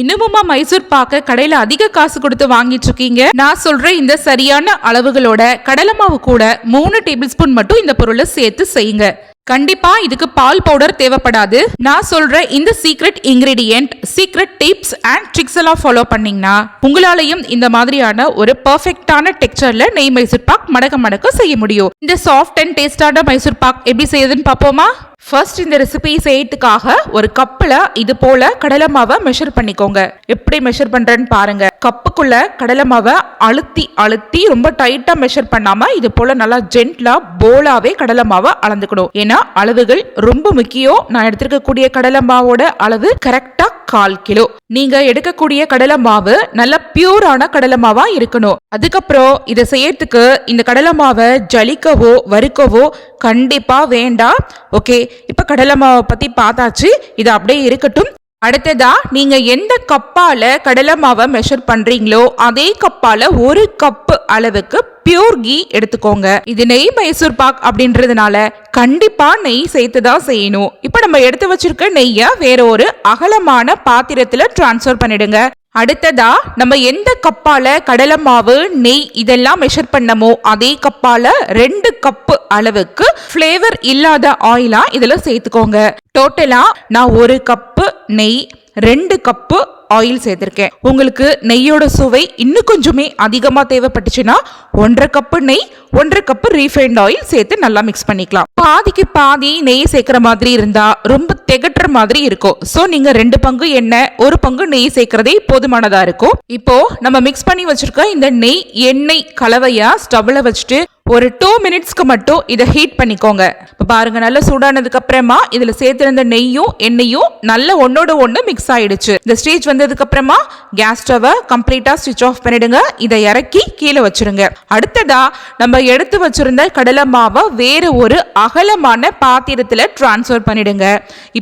இன்னமுமா மைசூர் பாக்க கடையில அதிக காசு கொடுத்து வாங்கிட்டு இருக்கீங்க? நான் சொல்ற இந்த சரியான அளவுகளோட கடலை மாவு கூட மூணு டேபிள் ஸ்பூன் மட்டும் இந்த பொருளை சேர்த்து செய்யுங்க. கண்டிப்பா இதுக்கு பால் பவுடர் தேவைப்படாது. நான் சொல்ற இந்த secret ingredient secret tips and tricks எல்லாம் ஃபாலோ பண்ணீங்கன்னா உங்களாலையும் இந்த மாதிரியான ஒரு பர்ஃபெக்டான டெக்ஸ்டர்ல நெய் மைசூர் பாக் மடக்க மடக்க செய்ய முடியும். இந்த சாஃப்ட் அண்ட் டேஸ்டான மைசூர் பாக் எப்படி செய்யுதுன்னு பார்ப்போமா? ஃபர்ஸ்ட் இந்த ரெசிபி செய்யறதுக்காக ஒரு கப்பில் இது போல கடலை மாவை மெஷர் பண்ணிக்கோங்க. எப்படி மெஷர் பண்ணுறேன்னு பாருங்க. கப்புக்குள்ள கடலை மாவை அழுத்தி அழுத்தி ரொம்ப டைட்டா மெஷர் பண்ணாம இது போல நல்லா ஜென்ட்லா போலாவே கடலை மாவை அளந்துக்கணும். ஏன்னா அளவுகள் ரொம்ப முக்கியம். நான் எடுத்திருக்கக்கூடிய கடலை மாவோட அளவு கரெக்டா கால் கிலோ. நீங்க எடுக்கக்கூடிய கடலை மாவு நல்ல பியூரான கடலை மாவா இருக்கணும். அதுக்கப்புறம் இதை செய்யறதுக்கு இந்த கடலை மாவை ஜலிக்கவோ வறுக்கவோ கண்டிப்பா வேண்டாம். ஓகே இப்போ கடலை மாவை பற்றி பார்த்தாச்சு. இது அப்படியே இருக்கட்டும். அடுத்ததா நீங்க எந்த கப்பால கடலை மாவை மெஷர் பண்றீங்களோ அதே கப்பால ஒரு கப்பு அளவுக்கு பியூர் கீ எடுத்துக்கோங்க. இது நெய் மைசூர் பாக் அப்படின்றதுனால கண்டிப்பா நெய் சேர்த்து தான் செய்யணும். இப்போ நம்ம எடுத்து வச்சிருக்க நெய்யை வேற ஒரு அகலமான பாத்திரத்துல டிரான்ஸ்ஃபர் பண்ணிடுங்க. அடுத்ததா நம்ம எந்த கப்பால கடலை மாவு நெய் இதெல்லாம் மெஷர் பண்ணமோ அதே கப்பால ரெண்டு கப்பு அளவுக்கு ஃப்ளேவர் இல்லாத ஆயிலா இதில் சேர்த்துக்கோங்க. டோட்டலா நான் ஒரு கப்பு நெய் ரெண்டு கப்பு ஆயில் சேர்த்துருக்கேன். உங்களுக்கு நெய்யோட சுவை இன்னும் கொஞ்சமே அதிகமாக தேவைப்பட்டுச்சுன்னா ஒன்றரை கப்பு நெய் ஒன்றரை கப்பு ரீஃபைண்ட் ஆயில் சேர்த்து நல்லா மிக்ஸ் பண்ணிக்கலாம். பாதிக்கு பாதி நெய் சேர்க்குற மாதிரி இருந்தா ரொம்ப திகட்டுற மாதிரி இருக்கும். ஸோ நீங்க ரெண்டு பங்கு எண்ணெய் ஒரு பங்கு நெய் சேர்க்கறதே போதுமானதா இருக்கும். இப்போ நம்ம மிக்ஸ் பண்ணி வச்சிருக்க இந்த நெய் எண்ணெய் கலவையா ஸ்டவ்ல வச்சுட்டு ஒரு டூ மினிட்ஸ்க்கு மட்டும் இதை ஹீட் பண்ணிக்கோங்க. இப்போ பாருங்க நல்லா சூடானதுக்கு அப்புறமா இதில் சேர்த்திருந்த நெய்யும் எண்ணெயும் நல்ல ஒன்னோட ஒன்று மிக்ஸ் ஆயிடுச்சு. இந்த ஸ்டேஜ் வந்ததுக்கு அப்புறமா கேஸ் ஸ்டவை கம்ப்ளீட்டாக ஸ்விட்ச் ஆஃப் பண்ணிடுங்க. இதை இறக்கி கீழே வச்சிருங்க. அடுத்ததா நம்ம எடுத்து வச்சிருந்த கடலை மாவை வேறு ஒரு அகலமான பாத்திரத்தில் டிரான்ஸ்ஃபர் பண்ணிடுங்க.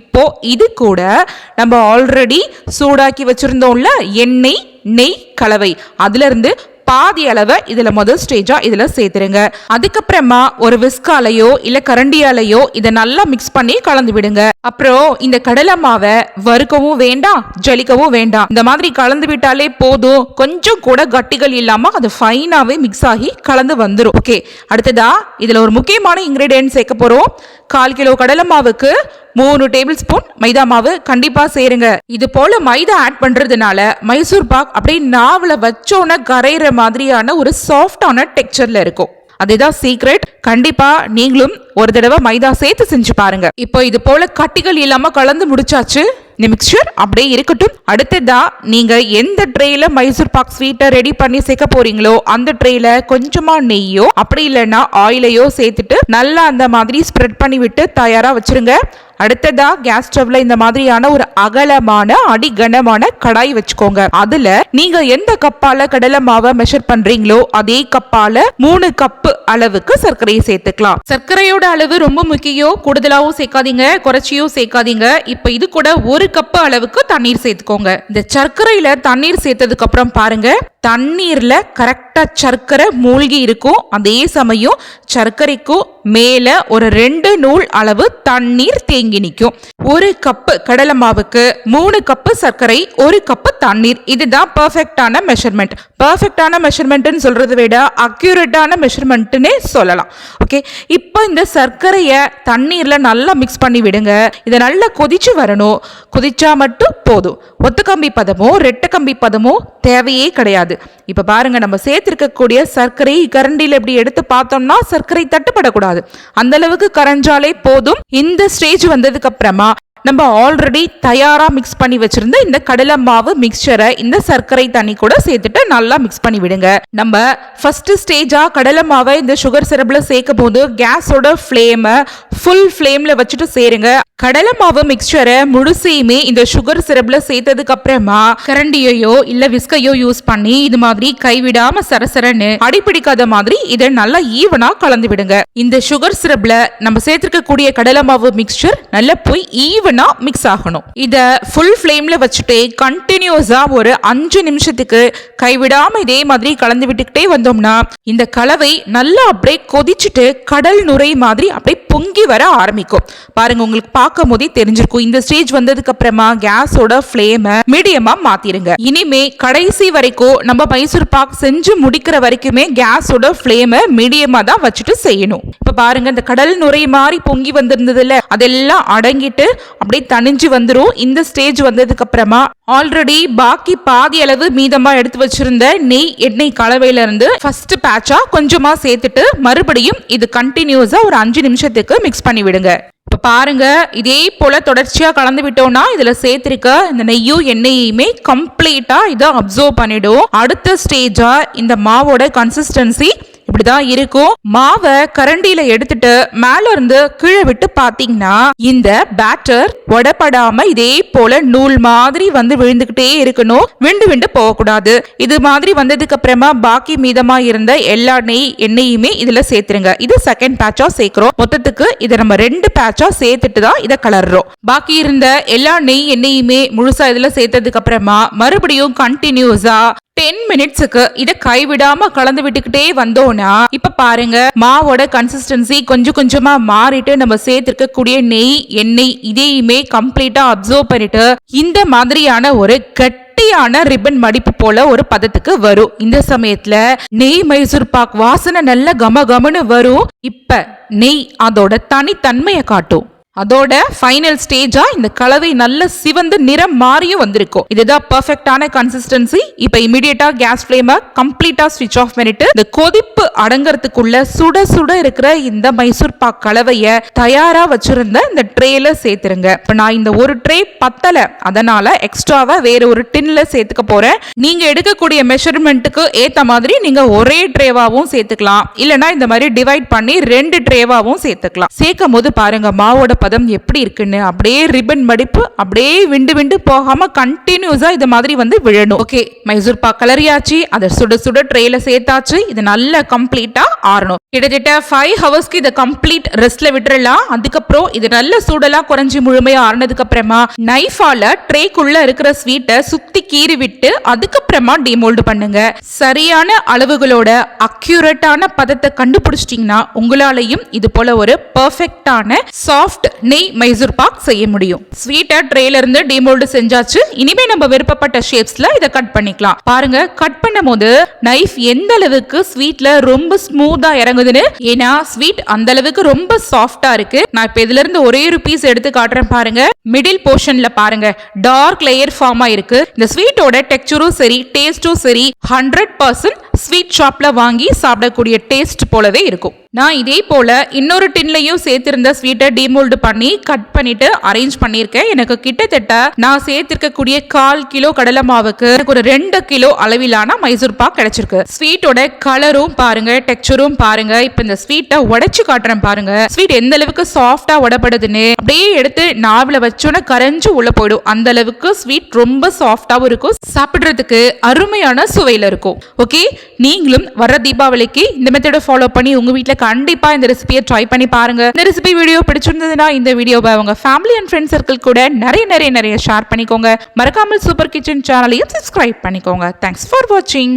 இப்போ இது கூட நம்ம ஆல்ரெடி சூடாக்கி வச்சிருந்தோம்ல எண்ணெய் நெய் கலவை. அதுலேருந்து பாதி அளவை இதுல முதல் ஸ்டேஜா இதுல சேர்த்துருங்க. அதுக்கப்புறமா ஒரு விஸ்காலையோ இல்ல கரண்டியாலையோ இதை நல்லா மிக்ஸ் பண்ணி கலந்து விடுங்க. அப்புறம் இந்த கடலை மாவை வறுக்கவும் வேண்டாம் ஜலிக்கவும் வேண்டாம். இந்த மாதிரி கலந்து விட்டாலே போதும். கொஞ்சம் கூட கட்டிகள் இல்லாம அது ஃபைனாவே மிக்ஸ் ஆகி கலந்து வந்துடும் ஓகே அடுத்ததா இதுல ஒரு முக்கியமான இன்கிரீடியன்ட் சேர்க்க போறோம். கால் கிலோ கடலை மாவுக்கு மூணு டேபிள் ஸ்பூன் மைதா மாவு கண்டிப்பா சேருங்க. இது போல மைதா ஆட் பண்றதுனால மைசூர் பாக் அப்படியே நாவல வச்சோன்னே கரையிற மாதிரியான ஒரு சாஃப்டான டெக்ஸ்டர்ல இருக்கும். அதுதான் சீக்ரெட் கண்டிப்பா நீங்களும் ஒரு தடவை மைதா சேர்த்து செஞ்சு பாருங்க. இப்போ இது போல கட்டிகள் இல்லாம கலந்து முடிச்சாச்சு. இந்த மிக்சர் அப்படியே இருக்கட்டும். அடுத்ததா நீங்க எந்த ட்ரேல மைசூர் பாக் ஸ்வீட்டை ரெடி பண்ணி சேர்க்க போறீங்களோ அந்த ட்ரேல கொஞ்சமா நெய்யோ அப்படி இல்லைன்னா ஆயிலையோ சேர்த்துட்டு நல்லா அந்த மாதிரி ஸ்ப்ரெட் பண்ணி விட்டு தயாரா வச்சிருங்க. அடுத்ததா கேஸ் ஸ்டவ்ல இந்த மாதிரியான ஒரு அகலமான அடிகனமான கடாய் வச்சுக்கோங்க. அதுல நீங்க எந்த கப்பால கடலை மாவை மெஷர் பண்றீங்களோ அதே கப்பால மூணு கப்பு அளவுக்கு சர்க்கரையை சேர்த்துக்கலாம். சர்க்கரையோட அளவு ரொம்ப முக்கியம் கூடுதலாவும் சேர்க்காதீங்க குறைச்சியும் சேர்க்காதீங்க. இப்ப இது கூட ஒரு கப்பு அளவுக்கு தண்ணீர் சேர்த்துக்கோங்க. இந்த சர்க்கரையில தண்ணீர் சேர்த்ததுக்கு அப்புறம் பாருங்க தண்ணீர்ல கரெக்டா சர்க்கரை மூழ்கி இருக்கும். அதே சமயம் சர்க்கரைக்கும் மேல ஒரு ரெண்டு நூல் அளவு தண்ணீர் தேங்கி நிற்கும். ஒரு கப்பு கடலை மாவுக்கு மூணு கப்பு சர்க்கரை ஒரு கப்பு தண்ணீர். இதுதான் பர்ஃபெக்டான மெஷர்மெண்ட் பர்ஃபெக்டான மெஷர்மெண்ட்னு சொல்றதை விட அக்யூரேட்டான மெஷர்மெண்ட்னே சொல்லலாம். ஓகே இப்போ இந்த சர்க்கரையை தண்ணீர்ல நல்லா மிக்ஸ் பண்ணி விடுங்க. இதை நல்லா கொதிச்சு வரணும். குதிச்சா மட்டும் போதும். ஒத்த கம்பி பதமோ ரெட்டை கம்பி பதமோ தேவையே கிடையாது. இப்போ பாருங்க நம்ம சேர்த்திருக்கக்கூடிய சர்க்கரை கரண்டியில் இப்படி எடுத்து பார்த்தோம்னா சர்க்கரை தட்டுப்படக்கூடாது. அந்த அளவுக்கு கரைஞ்சாலே போதும். இந்த ஸ்டேஜ் வந்ததுக்கு அப்புறமா நம்ம ஆல்ரெடி தயாராக மிக்ஸ் பண்ணி வச்சுருந்த இந்த கடலை மாவு மிக்சரை இந்த சர்க்கரை தண்ணி கூட சேர்த்துட்டு நல்லா மிக்ஸ் பண்ணி விடுங்க. நம்ம ஃபர்ஸ்ட் ஸ்டேஜாக கடலை மாவை இந்த சுகர் சிரப்பில் சேர்க்கும் போது கேஸோட ஃப்ளேமை ஃபுல் ஃப்ளேமில் வச்சுட்டு சேருங்க. கடலை மாவு மிக்சரை முழுசையுமே இந்த சுகர் சிரப்ல சேர்த்ததுக்கு அப்புறமா கரண்டியையோ இல்ல விஸ்கையோ யூஸ் பண்ணி இது மாதிரி கைவிடாம சரசரன்னு அடிப்பிடிக்காத மாதிரி இதை நல்லா ஈவனா கலந்து விடுங்க. இந்த சுகர் சிரப்ல நம்ம சேர்த்திருக்கக்கூடிய கடலை மாவு மிக்சர் நல்லா போய் ஈவனா மிக்ஸ் ஆகணும். இத ஃபுல் ஃப்ளேம்ல வச்சுட்டு கண்டினியூஸா ஒரு அஞ்சு நிமிஷத்துக்கு கைவிடாம இதே மாதிரி கலந்து விட்டுக்கிட்டே வந்தோம்னா இந்த கலவை நல்லா அப்படியே கொதிச்சுட்டு கடல் நுரை மாதிரி அப்படியே பொங்கி வர ஆரம்பிக்கும். பாருங்க உங்களுக்கு பார்க்கும் போதே தெரிஞ்சிருக்கும். இந்த ஸ்டேஜ் வந்ததுக்கு அப்புறமா கேஸோட ஃப்ளேமை மீடியமா மாத்திருங்க. இனிமே கடைசி வரைக்கும் நம்ம மைசூர் பாக் செஞ்சு முடிக்கிற வரைக்குமே கேஸோட ஃப்ளேமை மீடியமா தான் வச்சுட்டு செய்யணும். இப்ப பாருங்க இந்த கடல் நுரை மாதிரி பொங்கி வந்திருந்ததுல அதெல்லாம் அடங்கிட்டு அப்படியே தனிஞ்சு வந்துடும் இந்த ஸ்டேஜ் வந்ததுக்கு அப்புறமா ஆல்ரெடி பாக்கி பாதி அளவு மீதமா எடுத்து வச்சிருந்த நெய் எண்ணெய் கலவையில இருந்து ஃபர்ஸ்ட் பேட்சா கொஞ்சமா சேர்த்துட்டு மறுபடியும் இது கண்டினியூஸா ஒரு அஞ்சு நிமிஷத்துக்கு மிக்ஸ் பண்ணி விடுங்க. இப்போ பாருங்க இதே போல தொடர்ச்சியாக கலந்து விட்டோம்னா இதில் சேர்த்துருக்க இந்த நெய்யும் எண்ணெயுமே கம்ப்ளீட்டாக இதை அப்சர்வ் பண்ணிடும். அடுத்த ஸ்டேஜா இந்த மாவோட கன்சிஸ்டன்சி இப்படிதான் இருக்கும். மாவை கரண்டியில எடுத்துட்டு மேல இருந்து கீழே விட்டு பாத்தீங்கன்னா இந்த பேட்டர் உடப்படாம இதே போல நூல் மாதிரி வந்து விழுந்துகிட்டே இருக்கணும். விண்டு விண்டு போகக்கூடாது. இது மாதிரி வந்ததுக்கு அப்புறமா பாக்கி மீதமா இருந்த எல்லா நெய் எண்ணெயுமே இதுல சேர்த்துருங்க. இது செகண்ட் பேட்சா சேர்க்கிறோம். மொத்தத்துக்கு இதை நம்ம ரெண்டு பேட்சா சேர்த்துட்டு தான் இதை கலர்றோம். பாக்கி இருந்த எல்லா நெய் எண்ணெயுமே முழுசா இதுல சேர்த்ததுக்கு அப்புறமா மறுபடியும் கண்டினியூஸா டென் மினிட்ஸுக்கு இதை கைவிடாம கலந்து விட்டுக்கிட்டே வந்தோம்னா இப்ப பாருங்க மாவோட கன்சிஸ்டன்சி கொஞ்சம் கொஞ்சமா மாறிட்டு நம்ம சேர்த்திருக்கக்கூடிய நெய் எண்ணெய் இதையுமே கம்ப்ளீட்டா அப்சர்வ் பண்ணிட்டு இந்த மாதிரியான ஒரு கட்டியான ரிப்பன் மடிப்பு போல ஒரு பதத்துக்கு வரும். இந்த சமயத்துல நெய் மைசூர் பாக் வாசனை நல்ல கம கமனு வரும். இப்ப நெய் அதோட தனித்தன்மையை காட்டும். அதோட ஃபைனல் ஸ்டேஜா இந்த கலவை நல்ல சிவந்து நிறம் மாறியும் வந்திருக்கும். இதுதான் பர்ஃபெக்டான கன்சிஸ்டன்சி இப்போ இமிடியேட்டா கேஸ் ஃப்ளேமை கம்ப்ளீட்டா ஸ்விட்ச் ஆஃப் பண்ணிட்டு இந்த கொதிப்பு அடங்கறதுக்குள்ள சுட சுட இருக்கிற இந்த மைசூர் பாக் கலவைய தயாரா வச்சிருந்த இந்த ட்ரேல சேர்த்துருங்க. இப்போ நான் இந்த ஒரு ட்ரே பத்தல. அதனால எக்ஸ்ட்ராவா வேற ஒரு டின்ல சேர்த்துக்க போறேன். நீங்க எடுக்கக்கூடிய மெஷர்மெண்ட்டுக்கு ஏத்த மாதிரி நீங்க ஒரே ட்ரேவாவும் சேர்த்துக்கலாம். இல்லைன்னா இந்த மாதிரி டிவைட் பண்ணி ரெண்டு ட்ரேவாவும் சேர்த்துக்கலாம். சேர்க்கும் போது பாருங்க மாவோட பதம் எப்படி இருக்குன்னு அப்படியே ரிப்பன் மடிப்பு அப்படியே விண்டு விண்டு போகாம கண்டினியூஸா இது மாதிரி வந்து விழணும். ஓகே மைசூர் பாக் கலரியாச்சு அதை சுட சுட ட்ரேல சேர்த்தாச்சு இது நல்லா கம்ப்ளீட்டா ஆறணும். கிட்டத்தட்ட ஃபைவ் ஹவர்ஸ்க்கு இதை கம்ப்ளீட் ரெஸ்ட்ல விட்டுறலாம். அதுக்கப்புறம் இது நல்ல சூடெல்லாம் குறைஞ்சி முழுமையா ஆறினதுக்கு அப்புறமா நைஃபால ட்ரேக்குள்ள இருக்கிற ஸ்வீட்டை சுத்தி கீறி விட்டு அதுக்கப்புறமா டிமோல்டு பண்ணுங்க. சரியான அளவுகளோட அக்யூரேட்டான பதத்தை கண்டுபிடிச்சிட்டீங்கன்னா உங்களாலையும் இது போல ஒரு பர்ஃபெக்டான சாஃப்ட் நெய் மைசூர் பாக் செய்ய முடியும். ஸ்வீட்டை ட்ரேல இருந்து டிமோல்டு செஞ்சாச்சு. இனிமே நம்ம விருப்பப்பட்ட ஷேப்ஸ்ல இதை கட் பண்ணிக்கலாம். பாருங்க கட் பண்ணும் போது நைஃப் எந்த அளவுக்கு ஸ்வீட்ல ரொம்ப ஸ்மூத்தா இறங்குதுன்னு? ஏன்னா ஸ்வீட் அந்த அளவுக்கு ரொம்ப சாஃப்டா இருக்கு. நான் இப்ப இதுல இருந்து ஒரே ஒரு பீஸ் எடுத்து காட்டுறேன் பாருங்க. மிடில் போர்ஷன்ல பாருங்க. டார்க் லேயர் ஃபார்ம் ஆயிருக்கு இந்த ஸ்வீட்டோட டெக்ஸ்டரும் சரி டேஸ்டும் சரி ஹண்ட்ரட் பர்சன்ட் ஸ்வீட் ஷாப்ல வாங்கி சாப்பிடக்கூடிய டேஸ்ட் போலவே இருக்கும். நான் இதே போல் இன்னொரு டின்லையும் சேர்த்திருந்த ஸ்வீட்டை டீமோல்டு பண்ணி கட் பண்ணிட்டு அரேஞ்ச் பண்ணியிருக்கேன். எனக்கு கிட்டத்தட்ட நான் சேர்த்திருக்கக்கூடிய கால் கிலோ கடலை மாவுக்கு எனக்கு ஒரு ரெண்டு கிலோ அளவிலான மைசூர் பாக் கிடைச்சிருக்கு. ஸ்வீட்டோட கலரும் பாருங்க டெக்ஸ்சரும் பாருங்க இப்போ இந்த ஸ்வீட்டை உடைச்சு காட்டுறேன் பாருங்க. ஸ்வீட் எந்த அளவுக்கு சாஃப்டா உடப்படுதுன்னு அப்படியே எடுத்து நாவல வச்சோன்னே கரைஞ்சு உள்ள போயிடும். அந்த அளவுக்கு ஸ்வீட் ரொம்ப சாஃப்டாகவும் இருக்கும். சாப்பிட்றதுக்கு அருமையான சுவையில் இருக்கும். ஓகே? நீங்களும் வர தீபாவளிக்கு இந்த மெத்தடை ஃபாலோ பண்ணி உங்கள் வீட்டில் கண்டிப்பா இந்த ரெசிபியை ட்ரை பண்ணி பாருங்க. இந்த ரெசிபி வீடியோ பிடிச்சிருந்ததுன்னா இந்த வீடியோவை உங்க ஃபேமிலி அண்ட் ஃப்ரெண்ட்ஸ் சர்க்கிள் கூட நிறைய நிறைய நிறைய ஷேர் பண்ணிக்கோங்க. மறக்காமல் சூப்பர் கிச்சன் சேனலையும் சப்ஸ்கிரைப் பண்ணிக்கோங்க. தேங்க்ஸ் ஃபார் வாட்சிங்